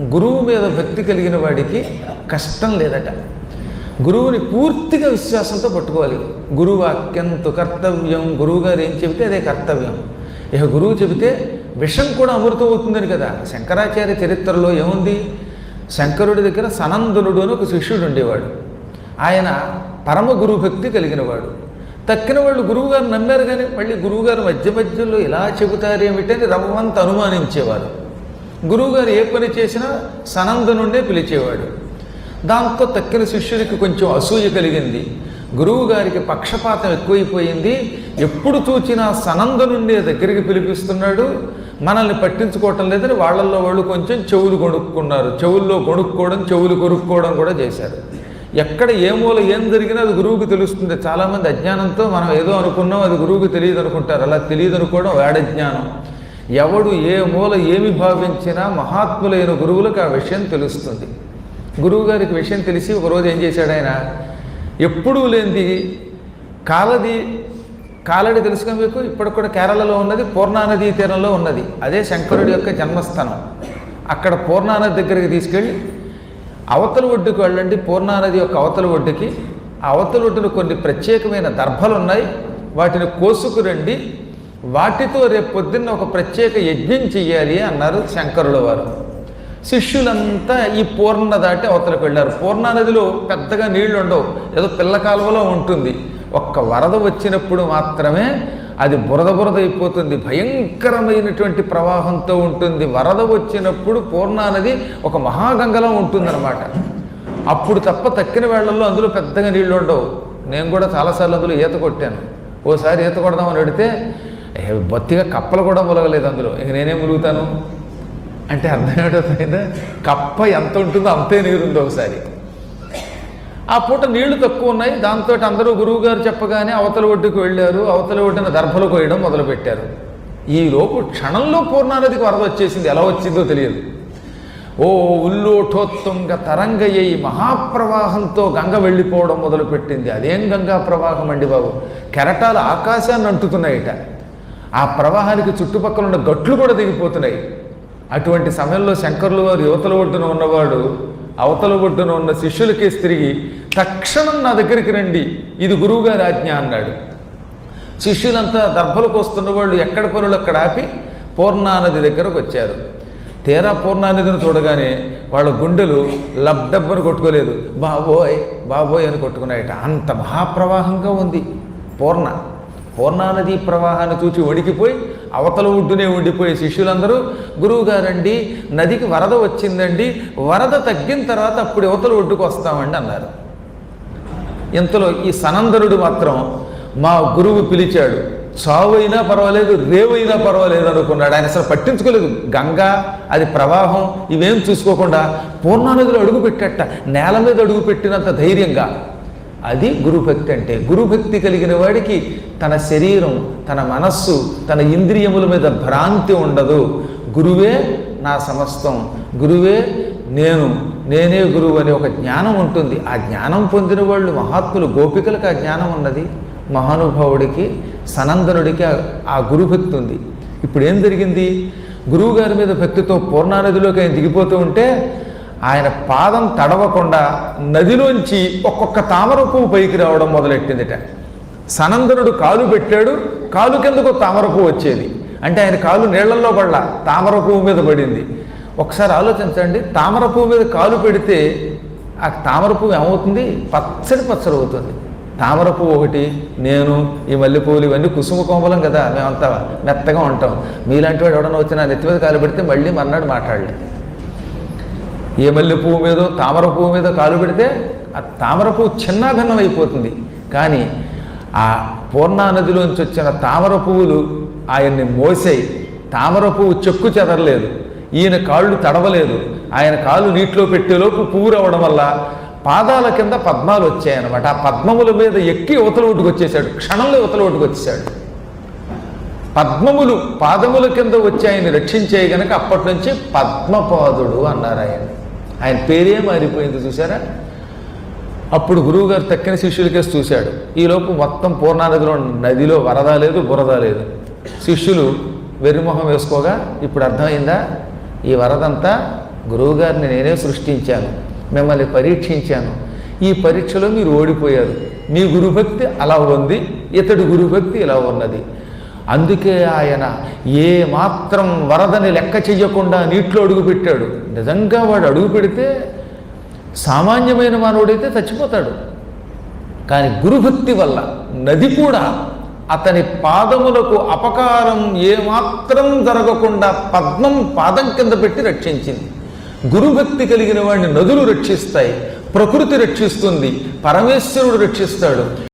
గురువు మీద భక్తి కలిగిన వాడికి కష్టం లేదట. గురువుని పూర్తిగా విశ్వాసంతో పట్టుకోవాలి. గురువు వాక్యంతో కర్తవ్యం. గురువు గారు ఏం చెబితే అదే కర్తవ్యం. ఇక గురువు చెబితే విషం కూడా అమృతం అవుతుందని కదా. శంకరాచార్య చరిత్రలో ఏముంది? శంకరుడి దగ్గర సనందనుడు అని ఒక శిష్యుడు ఉండేవాడు. ఆయన పరమ గురువు భక్తి కలిగినవాడు. తక్కిన వాళ్ళు గురువుగారు నమ్మారు కానీ మళ్ళీ గురువుగారు మధ్య మధ్యలో ఇలా చెబుతారేమిటని రవ్వంత అనుమానించేవారు. గురువుగారు ఏ పని చేసినా సనంద నుండే పిలిచేవాడు. దాంతో తక్కిన శిష్యుడికి కొంచెం అసూయ కలిగింది. గురువుగారికి పక్షపాతం ఎక్కువైపోయింది. ఎప్పుడు చూచినా సనంద నుండే దగ్గరికి పిలిపిస్తున్నాడు. మనల్ని పట్టించుకోవటం లేదని వాళ్ళల్లో వాళ్ళు కొంచెం చెవులు కొనుక్కున్నారు చెవుల్లో కొనుక్కోవడం చెవులు కొనుక్కోవడం కూడా చేశారు. ఎక్కడ ఏ మూల ఏం జరిగినా అది గురువుకి తెలుస్తుంది. చాలామంది అజ్ఞానంతో మనం ఏదో అనుకున్నాం అది గురువుకి తెలియదు అనుకుంటారు అలా తెలియదు అనుకోవడం వేడజ్ఞానం ఎవడు ఏ మూల ఏమి భావించినా మహాత్ములైన గురువులకు ఆ విషయం తెలుస్తుంది. గురువుగారికి విషయం తెలిసి ఒకరోజు ఏం చేశాడు ఆయన? ఎప్పుడూ లేనిది కాలది కాలడి తెలుసుకుని మీకు ఇప్పుడు కూడా కేరళలో ఉన్నది పూర్ణానదీ తీరంలో ఉన్నది. అదే శంకరుడి యొక్క జన్మస్థానం అక్కడ పూర్ణానది దగ్గరికి తీసుకెళ్ళి అవతల ఒడ్డుకు వెళ్ళండి. పూర్ణానది యొక్క అవతల ఒడ్డుకి. ఆ అవతల ఒడ్డున కొన్ని ప్రత్యేకమైన దర్భలు ఉన్నాయి వాటిని కోసుకురండి. వాటితో రేపు పొద్దున్న ఒక ప్రత్యేక యజ్ఞం చెయ్యాలి అన్నారు శంకరుల వారు. శిష్యులంతా ఈ పూర్ణ దాటి అవతలకు వెళ్ళారు. పూర్ణానదిలో పెద్దగా నీళ్ళు ఉండవు. ఏదో పిల్ల కాలువలో ఉంటుంది. ఒక్క వరద వచ్చినప్పుడు మాత్రమే అది బురద బురద అయిపోతుంది. భయంకరమైనటువంటి ప్రవాహంతో ఉంటుంది. వరద వచ్చినప్పుడు పూర్ణానది ఒక మహాగంగలో ఉంటుందన్నమాట. అప్పుడు తప్ప తక్కిన వేళ్ళలో అందులో పెద్దగా నీళ్ళు ఉండవు. నేను కూడా చాలాసార్లు అందులో ఈత కొట్టాను. ఓసారి ఈత కొడదామని అడిగితే బొత్తిగా కప్పలు కూడా ములగలేదు అందులో. ఇక నేనే ములుగుతాను? అంటే అర్థం ఏంటో కప్ప ఎంత ఉంటుందో అంతే నీరు ఉంది ఒకసారి. ఆ పూట నీళ్ళు తక్కువ ఉన్నాయి. దాంతో అందరూ గురువు గారు చెప్పగానే అవతల ఒడ్డుకు వెళ్ళారు. అవతల ఒడ్డున దర్భలు కోయడం మొదలుపెట్టారు. ఈ లోపు క్షణంలో పూర్ణానదికి వరద వచ్చేసింది. ఎలా వచ్చిందో తెలియదు. ఓ ఉల్లోఠోత్తుంగ తరంగయ్యి మహాప్రవాహంతో గంగ వెళ్ళిపోవడం మొదలుపెట్టింది. అదేం గంగా ప్రవాహం అండి బాబు? కెరటాలు ఆకాశాన్ని అంటుతున్నాయిట. ఆ ప్రవాహానికి చుట్టుపక్కల ఉన్న గట్లు కూడా దిగిపోతున్నాయి. అటువంటి సమయంలో శంకర్లు వారు యువతల ఒడ్డున ఉన్నవాడు అవతల ఒడ్డున ఉన్న శిష్యులకేసి తిరిగి తక్షణం నా దగ్గరికి రండి ఇది గురువుగారి ఆజ్ఞ అన్నాడు. శిష్యులంతా దర్భలకు వస్తున్న వాళ్ళు ఎక్కడ పనులు అక్కడ ఆపి పూర్ణానది దగ్గరకు వచ్చారు. తీరా పూర్ణానదిని చూడగానే వాళ్ళ గుండెలు లబ్డబ్బను కొట్టుకోలేదు. బాబోయ్ బాబోయ్ అని కొట్టుకున్నాయట. అంత మహాప్రవాహంగా ఉంది పూర్ణ. పూర్ణానది ప్రవాహాన్ని చూచి వణికిపోయి అవతల ఒడ్డునే ఉండిపోయే శిష్యులందరూ గురువు గారండి నదికి వరద వచ్చిందండి వరద తగ్గిన తర్వాత అప్పుడు అవతల ఒడ్డుకు వస్తామండి అన్నారు. ఇంతలో ఈ సనందనుడు మాత్రం మా గురువు పిలిచాడు చావైనా పర్వాలేదు రేవైనా పర్వాలేదు అనుకున్నాడు. ఆయన అసలు పట్టించుకోలేదు. గంగా అది ప్రవాహం ఇవేం చూసుకోకుండా పూర్ణానదిలో అడుగు పెట్టట నేల మీద అడుగు పెట్టినంత ధైర్యంగా అది గురుభక్తి అంటే. గురుభక్తి కలిగిన వాడికి తన శరీరం తన మనస్సు తన ఇంద్రియముల మీద భ్రాంతి ఉండదు. గురువే నా సమస్తం. గురువే నేను నేనే గురువు అనే ఒక జ్ఞానం ఉంటుంది. ఆ జ్ఞానం పొందిన వాళ్ళు మహాత్ములు గోపికలకు ఆ జ్ఞానం ఉన్నది. మహానుభావుడికి సనందనుడికి ఆ- గురుభక్తి ఉంది. ఇప్పుడు ఏం జరిగింది? గురువు గారి మీద భక్తితో పూర్ణానదిలోకి ఆయన దిగిపోతూ ఉంటే ఆయన పాదం తడవకుండా నదిలోంచి ఒక్కొక్క తామర పువ్వు పైకి రావడం మొదలెట్టిందిట. సనందనుడు కాలు పెట్టాడు కాలు కిందకు తామర పువ్వు వచ్చేది. అంటే ఆయన కాలు నీళ్ళలో పడలా తామర పువ్వు మీద పడింది. ఒకసారి ఆలోచించండి తామర పువ్వు మీద కాలు పెడితే ఆ తామర పువ్వు ఏమవుతుంది? పచ్చడి పచ్చడి అవుతుంది. తామర పువ్వు ఒకటి నేను ఈ మల్లె పువ్వులు ఇవన్నీ కుసుమ కోమలం కదా మేమంతా మెత్తగా ఉంటాం. మీలాంటి వాడు ఎవడన్నా వచ్చినా నెత్తి మీద కాలు పెడితే మళ్ళీ మర్నాడు మాట్లాడలేదు. ఏ మల్లె పువ్వు మీదో తామర పువ్వు మీద కాలు పెడితే ఆ తామర పువ్వు చిన్నాభిన్నం అయిపోతుంది కానీ ఆ పూర్ణానదిలోంచి వచ్చిన తామర పువ్వులు ఆయన్ని మోసాయి. తామర పువ్వు చెక్కు చెదరలేదు. ఈయన కాళ్ళు తడవలేదు. ఆయన కాళ్ళు నీటిలో పెట్టేలోపు పువ్వు రావడం వల్ల పాదాల కింద పద్మాలు వచ్చాయన్నమాట. ఆ పద్మముల మీద ఎక్కి యువతల ఒట్టుకు వచ్చేసాడు క్షణంలో ఉతల ఒట్టుకు వచ్చేసాడు పద్మములు పాదముల కింద వచ్చి ఆయన రక్షించే గనక అప్పటి నుంచి పద్మపాదుడు అన్నారు ఆయన. ఆయన పేరే మారిపోయింది చూసారా అప్పుడు గురువుగారు తక్కిన శిష్యులకేసి చూశాడు. ఈలోపు మొత్తం పూర్ణానదిలో నదిలో వరద లేదు బురద లేదు. శిష్యులు వెర్రిమొహం వేసుకోగా ఇప్పుడు అర్థమైందా? ఈ వరదంతా గురువుగారిని నేనే సృష్టించాను మిమ్మల్ని పరీక్షించాను. ఈ పరీక్షలో మీరు ఓడిపోయారు. మీ గురుభక్తి అలా ఉంది ఇతడి గురుభక్తి ఇలా ఉన్నది. అందుకే ఆయన ఏ మాత్రం వరదని లెక్క చెయ్యకుండా నీటిలో అడుగు పెట్టాడు నిజంగా వాడు అడుగు పెడితే సామాన్యమైన మానవుడైతే చచ్చిపోతాడు. కానీ గురుభక్తి వల్ల నది కూడా అతని పాదములకు అపకారం ఏమాత్రం జరగకుండా పద్మం పాదం కింద పెట్టి రక్షించింది. గురుభక్తి కలిగిన వాడిని నదులు రక్షిస్తాయి ప్రకృతి రక్షిస్తుంది పరమేశ్వరుడు రక్షిస్తాడు.